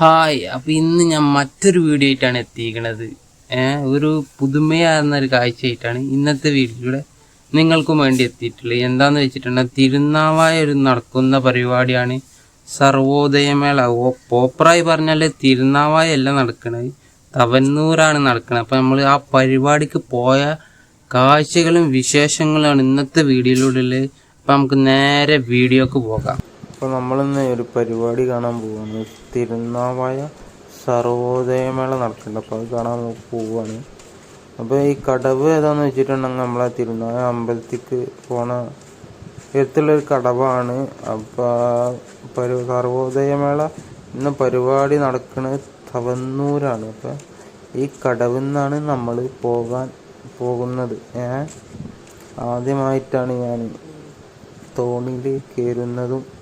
Hi അപ്പോൾ ഇന്ന് ഞാൻ മറ്റൊരു വീഡിയോ ആയിട്ടാണ് എത്തിയിരിക്കുന്നത്. ഒരു പുതുമയാർന്ന ഒരു കാഴ്ചയായിട്ടാണ് ഇന്നത്തെ വീഡിയോയുടെ നിങ്ങൾക്കും വേണ്ടി എത്തിയിട്ടുള്ളത്. എന്താന്ന് വെച്ചിട്ടുണ്ടെങ്കിൽ തിരുനാവായ ഒരു നടക്കുന്ന പരിപാടിയാണ് സർവോദയമേള. ഓ പോപ്പറായി പറഞ്ഞാൽ തിരുനാവായ അല്ല നടക്കുന്നത് തവന്നൂരാണ് നടക്കുന്നത് അപ്പോൾ നമ്മൾ ആ പരിപാടിക്ക് പോയ കാഴ്ചകളും വിശേഷങ്ങളാണ് ഇന്നത്തെ വീഡിയോയിലൂടെ ഉള്ളത് അപ്പം നമുക്ക് നേരെ വീഡിയോക്ക് പോകാം. അപ്പോൾ നമ്മളിന്ന് ഒരു പരിപാടി കാണാൻ പോവാണ്. തിരുനാവായ സർവോദയമേള നടക്കുന്നുണ്ട്. അപ്പോൾ അത് കാണാൻ പോവാണ്. അപ്പോൾ ഈ കടവ് ഏതാന്ന് വെച്ചിട്ടുണ്ടെങ്കിൽ നമ്മളെ തിരുനാവായ അമ്പലത്തിക്ക് പോണ എടുത്തുള്ളൊരു കടവാണ്. അപ്പോൾ സർവോദയമേള ഇന്ന് പരിപാടി നടക്കുന്നത് തവന്നൂരാണ്. അപ്പോൾ ഈ കടവിൽ നിന്നാണ് നമ്മൾ പോകാൻ പോകുന്നത്. ഏ? ആദ്യമായിട്ടാണ് ഞാൻ തോണിയിൽ കയറുന്നതും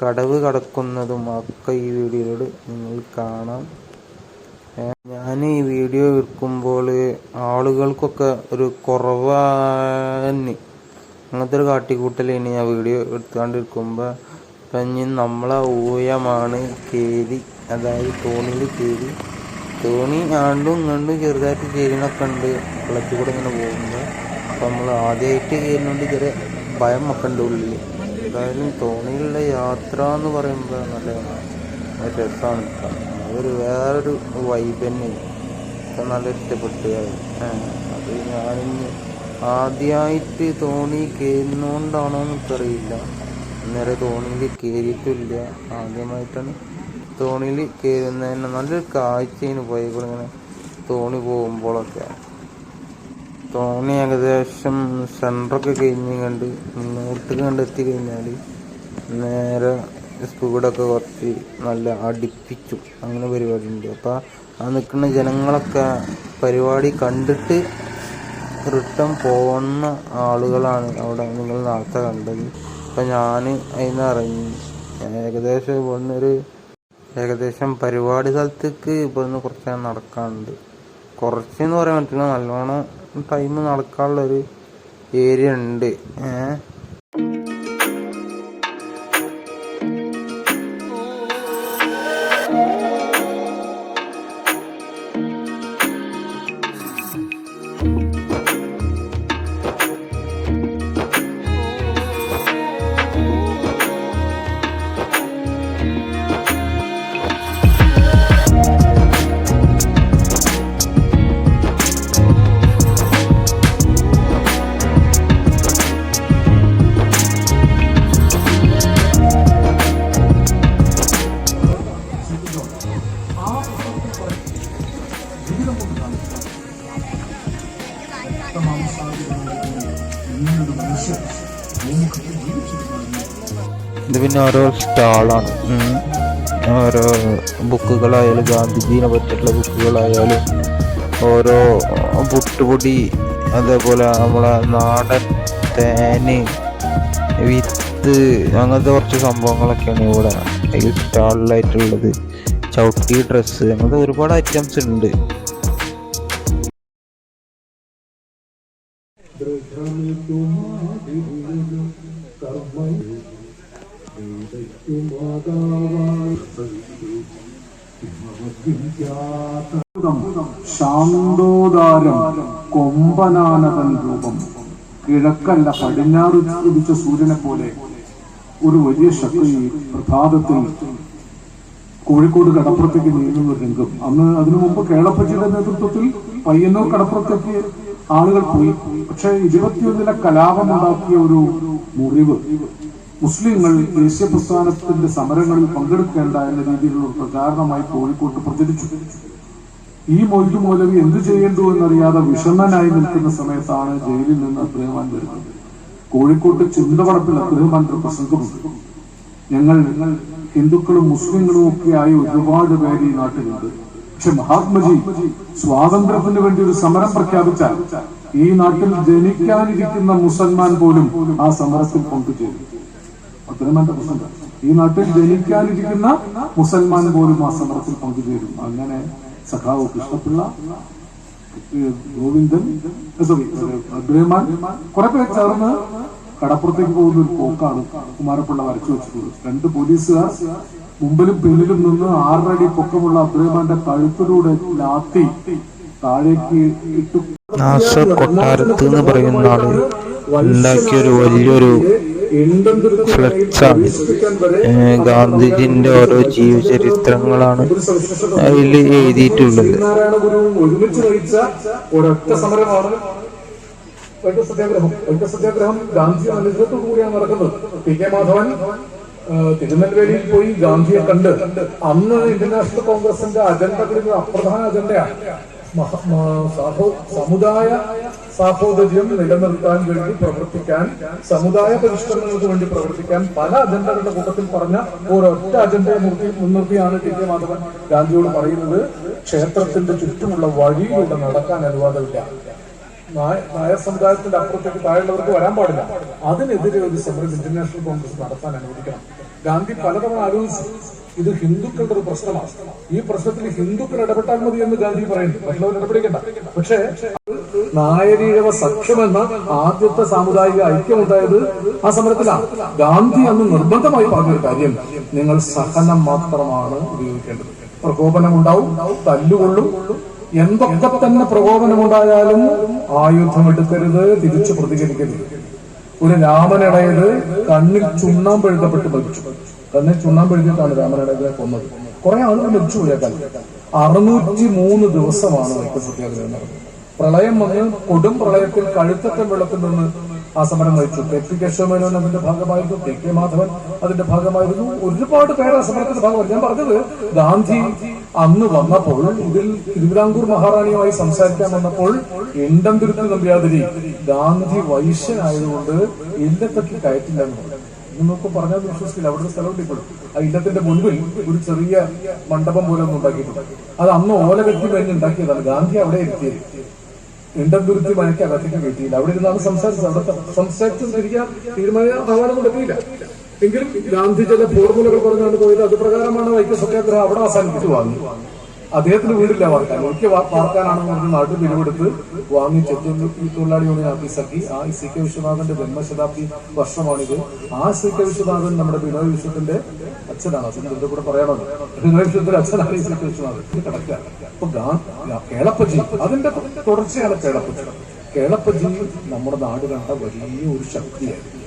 കടവ് കടക്കുന്നതും ഒക്കെ ഈ വീഡിയോയിലൂടെ നിങ്ങൾ കാണാം. ഞാൻ ഈ വീഡിയോ വിൽക്കുമ്പോൾ ആളുകൾക്കൊക്കെ ഒരു കുറവാന് അങ്ങനത്തെ ഒരു കാട്ടിക്കൂട്ടലാണ് ഞാൻ വീഡിയോ എടുത്തുകൊണ്ടിരിക്കുമ്പോൾ ഇപ്പം ഇനി നമ്മളെ ഊയമാണ് കേരി അതായത് തോണിയിൽ കേരി. തോണി ആണ്ടും ഇങ്ങണ്ടും ചെറുതായിട്ട് ചേരിനൊക്കെ ഉണ്ട്. വെള്ളത്തിൽ കൂടെ ഇങ്ങനെ പോകുമ്പോൾ അപ്പം നമ്മൾ ആദ്യമായിട്ട് കയറുന്നുണ്ട് ചെറിയ ഭയം ഒക്കെ ഉണ്ട് ഉള്ളിൽ എന്തായാലും തോണിയിലുള്ള യാത്ര എന്ന് പറയുമ്പോൾ നല്ല രസമാണ് അതൊരു വേറൊരു വൈബ് തന്നെ. ഇപ്പം നല്ല ഇഷ്ടപ്പെട്ടു. അത് ഞാനിന്ന് ആദ്യമായിട്ട് തോണി കയറുന്നോണ്ടാണോ എനിക്കറിയില്ല. നേരെ തോണിയിൽ കയറിയിട്ടില്ല ആദ്യമായിട്ടാണ് തോണിയിൽ കയറുന്നതിന് നല്ലൊരു കാഴ്ചയാണ്. പോയപ്പോൾ ഇങ്ങനെ തോണി പോകുമ്പോഴൊക്കെ തോണി ഏകദേശം സെന്ററൊക്കെ കഴിഞ്ഞ് കണ്ട് മുന്നോട്ട് കണ്ട് എത്തി കഴിഞ്ഞാൽ നേരെ സ്പീഡൊക്കെ കുറച്ച് നല്ല അടുപ്പിച്ചു. അങ്ങനെ പരിപാടി ഉണ്ട് അപ്പോൾ ആ നിൽക്കുന്ന ജനങ്ങളൊക്കെ പരിപാടി കണ്ടിട്ട് റിട്ടേൺ പോകുന്ന ആളുകളാണ് അവിടെ നിങ്ങൾ നേരത്തെ കണ്ടത്. അപ്പം ഞാൻ അതിന് ഇറങ്ങി. ഏകദേശം ഇവിടുന്ന് ഒരു ഏകദേശം പരിപാടി സ്ഥലത്തേക്ക് ഇവിടുന്ന് കുറച്ച് നടക്കാനുണ്ട്. കുറച്ചെന്ന് പറയാൻ പറ്റില്ല നല്ലോണം ടൈം നടക്കാനുള്ളൊരു ഏരിയ ഉണ്ട്. ഏഹ് ഇത് പിന്നെ ഓരോ സ്റ്റാളാണ്. ഓരോ ബുക്കുകളായാലും ഗാന്ധിജീനെ പറ്റിയിട്ടുള്ള ബുക്കുകളായാലും ഓരോ പുട്ടുപൊടി അതേപോലെ നമ്മളെ നാടൻ തേന് വിത്ത് അങ്ങനത്തെ കുറച്ച് സംഭവങ്ങളൊക്കെയാണ് ഇവിടെ ഈ സ്റ്റാളിലായിട്ടുള്ളത്. ചവിട്ടി ഡ്രസ്സ് അങ്ങനത്തെ ഒരുപാട് ഐറ്റംസ് ഉണ്ട്. ശാന്തോദാരം കൊമ്പനാനതൻ രൂപം. കിഴക്കല്ല പടിഞ്ഞാറ് ഉദിച്ച സൂര്യനെ പോലെ ഒരു വലിയ ശക്തി പ്രഭാതത്തിൽ കോഴിക്കോട് കടപ്പുറത്തേക്ക് നീങ്ങുന്ന രംഗം. അന്ന് അതിനു മുമ്പ് കേളപ്പച്ചിയുടെ നേതൃത്വത്തിൽ പയ്യന്നൂർ കടപ്പുറത്തേക്ക് ആളുകൾ പോയി. പക്ഷെ ഇരുപത്തിയൊന്നിലെ കലാപമുണ്ടാക്കിയ ഒരു മുറിവ് മുസ്ലിങ്ങൾ ദേശീയ പ്രസ്ഥാനത്തിന്റെ സമരങ്ങളിൽ പങ്കെടുക്കേണ്ട എന്ന രീതിയിലുള്ള പ്രചാരണമായി കോഴിക്കോട്ട് പ്രചരിച്ചു. ഈ മൊയ്തു മൗലവി എന്തു ചെയ്യേണ്ടു എന്നറിയാതെ വിഷണ്ണനായി നിൽക്കുന്ന സമയത്താണ് ജയിലിൽ നിന്ന് അബ്രഹ്മാൻ വരുന്നത്. കോഴിക്കോട്ട് ചിന്തവളപ്പിൽ അബ്രഹ്മാൻ ഒരു പ്രസംഗമുണ്ട്. ഞങ്ങൾ ഹിന്ദുക്കളും മുസ്ലിങ്ങളും ഒക്കെ ഒരുപാട് പേര് ഈ നാട്ടിലുണ്ട്. പക്ഷെ മഹാത്മജി സ്വാതന്ത്ര്യത്തിന് വേണ്ടി ഒരു സമരം പ്രഖ്യാപിച്ചാൽ ഈ നാട്ടിൽ ജനിക്കാനിരിക്കുന്ന മുസൽമാൻ പോലും ആ സമരത്തിൽ പങ്കുചേരും. അബ്രഹ്മാന്റെ പ്രശ്നം ഈ നാട്ടിൽ ജനിക്കാനിരിക്കുന്ന മുസൽമാൻ പോലും ആ സമരത്തിൽ പങ്കുചേരും. അങ്ങനെ സഖാവ് കൃഷ്ണപിള്ള ഗോവിന്ദൻ സോറി അബ്രഹ്മാൻ കുറെ പേർ ചേർന്ന് കടപ്പുറത്തേക്ക് പോകുന്ന ഒരു പോക്കാണ് കുമാരപ്പിള്ള വരച്ചു വെച്ചിട്ടുള്ളത്. രണ്ട് പോലീസുകാർ മുമ്പിലും പിന്നിലും നിന്ന് ആറടി പൊക്കമുള്ള അബ്ദുറഹ്മാന്റെ കഴുത്തിലൂടെ ലാത്തി താഴേക്ക് ഇട്ടു. നാസർ കൊട്ടാരത്ത് എന്ന് പറയുന്ന ആൾ ഉണ്ടാക്കിയൊരു വലിയൊരു ഫ്ലെക്സാണ്. ആണ് ഗാന്ധിജിന്റെ ഓരോ ജീവചരിത്രങ്ങളാണ് അതിൽ എഴുതിയിട്ടുള്ളത്. സത്യാഗ്രഹം ഒറ്റ സത്യാഗ്രഹം ഗാന്ധിയുടെ നേതൃത്വത്തോടു കൂടിയാണ് നടക്കുന്നത്. പി കെ മാധവൻ തിരുനെൽവേലിയിൽ പോയി ഗാന്ധിയെ കണ്ട് അന്ന് ഇന്ത്യൻ നാഷണൽ കോൺഗ്രസിന്റെ അജണ്ടകളിൽ അപ്രധാന അജണ്ടയാണ്. സമുദായ സാഹോദര്യം നിലനിർത്താൻ വേണ്ടി പ്രവർത്തിക്കാൻ സമുദായ പരിഷ്കരണങ്ങൾക്ക് വേണ്ടി പ്രവർത്തിക്കാൻ പല അജണ്ടകളുടെ കൂട്ടത്തിൽ പറഞ്ഞ ഒരൊറ്റ അജണ്ടയെ മുർത്തി മുൻനിർത്തിയാണ് ടി കെ മാധവൻ ഗാന്ധിയോട് പറയുന്നത്. ക്ഷേത്രത്തിന്റെ ചുറ്റുമുള്ള വഴിയിലൂടെ നടക്കാൻ അനുവാദമില്ല. നായ- സമുദായത്തിന്റെ അപ്പുറത്തേക്ക് താഴെയുള്ളവർക്ക് വരാൻ പാടില്ല. അതിനെതിരെ ഒരു സമരം ഇന്റർനാഷണൽ കോൺഗ്രസ് നടത്താൻ അനുവദിക്കണം. ഗാന്ധി പലതവണ ആലോചിച്ചു ഇത് ഹിന്ദുക്കളുടെ ഒരു പ്രശ്നമാണ്. ഈ പ്രശ്നത്തിൽ ഹിന്ദുക്കൾ ഇടപെട്ടാൽ മതി എന്ന് ഗാന്ധി പറയുന്നു. മറ്റുള്ളവർ ഇടപെടിക്കണ്ട. പക്ഷേ നായരീഴവ സഖ്യമെന്ന ആദ്യത്തെ സാമുദായിക ഐക്യമുണ്ടായത് ആ സമരത്തിലാണ്. ഗാന്ധി അന്ന് നിർബന്ധമായി പറഞ്ഞൊരു കാര്യം. നിങ്ങൾ സഹനം മാത്രമാണ് ഉപയോഗിക്കേണ്ടത്. പ്രകോപനം ഉണ്ടാവും തല്ലുകൊള്ളും. എന്തൊക്കെ തന്നെ പ്രകോപനമുണ്ടായാലും ആയുധമെടുക്കരുത് തിരിച്ചു പ്രതികരിക്കരുത്. ഒരു രാമനിടയത് കണ്ണിൽ ചുണ്ണാമ്പ് എഴുതപ്പെട്ട് മരിച്ചു. കണ്ണിൽ ചുണ്ണാമ്പ് എഴുതിയിട്ടാണ് രാമനിടയെ കൊന്നത്. കുറെ ആളുകൾ മരിച്ചു പോയ കാലത്ത്. അറുന്നൂറ്റി മൂന്ന് ദിവസമാണ് വൈക്കം സത്യാഗ്രഹം പ്രളയം വന്ന് കൊടും പ്രളയത്തിൽ കഴുത്തറ്റം വെള്ളത്തിൽ നിന്ന് ആ സമരം നയിച്ചു കെ പി കേശവമേനോൻ അതിന്റെ ഭാഗമായിരുന്നു. കെ കെ മാധവൻ അതിന്റെ ഭാഗമായിരുന്നു. ഒരുപാട് പേര് ആ സമരത്തിന്റെ ഭാഗമായിരുന്നു. ഞാൻ പറഞ്ഞത് ഗാന്ധി അന്ന് വന്നപ്പോൾ ഇതിൽ തിരുവിതാംകൂർ മഹാറാണിയുമായി സംസാരിക്കാൻ വന്നപ്പോൾ ഇണ്ടംതുരുത്തി നമ്പ്യാതിരി ഗാന്ധി വൈശ്യനായതുകൊണ്ട് ഇല്ലത്തൊക്കെ കയറ്റില്ലെന്ന് പറഞ്ഞു. നിങ്ങൾക്ക് പറഞ്ഞാൽ വിശ്വസിക്കില്ല. അവിടുത്തെ സ്ഥലം ഇപ്പോഴും ആ ഇല്ലത്തിന്റെ മുൻപിൽ ഒരു ചെറിയ മണ്ഡപം പോലെ ഒന്ന് ഉണ്ടാക്കിയിട്ടുണ്ട്. അത് അന്ന് ഓല കെട്ടി കഴിഞ്ഞ് ഉണ്ടാക്കിയതാണ്. ഗാന്ധി അവിടെ എത്തിയത്. ഇണ്ടംതുരുത്തി മയക്ക് അകത്തേക്ക് കിട്ടിയില്ല. അവിടെ ഇരുന്നാണ് സംസാരിച്ചത് അവിടെ സംസാരിച്ചത് തീരുമാനം ആവാനും പറ്റിയില്ല എങ്കിലും ഗാന്ധി ചില ഫോർമുലകൾ പറഞ്ഞുകൊണ്ട് പോയത് അത് പ്രകാരമാണ് വൈക്കസത്യാഗ്രഹം അവിടെ അവസാനിപ്പിച്ചു. വാങ്ങി അദ്ദേഹത്തിന് വീടില്ല വാർക്കാൻ. എനിക്ക് വാർക്കാനാണെന്ന് പറഞ്ഞ് നാട്ടിൽ പിരിവെടുത്ത് വാങ്ങി ചെത്തുന്നു ഈ തൊഴിലാളി യൂണിയൻ ഓഫീസാക്കി ആ സി കെ വിശ്വനാഥന്റെ ജന്മശതാബ്ദി വർഷമാണിത്. ആ സി കെ വിശ്വനാഥൻ നമ്മുടെ ബിനോയ് വിശ്വത്തിന്റെ അച്ഛനാണ്. അച്ഛൻ ഇതിന്റെ കൂടെ പറയണമല്ലോ ബിനോയ് വിശ്വത്തിന്റെ അച്ഛനാണ് ഈ സി കെ വിശ്വനാഥൻ. അപ്പൊ കേളപ്പജി. അതിന്റെ തുടർച്ചയാണ് കേളപ്പജി. കേളപ്പജി നമ്മുടെ നാട് കണ്ട വലിയ ഒരു ശക്തിയായിരുന്നു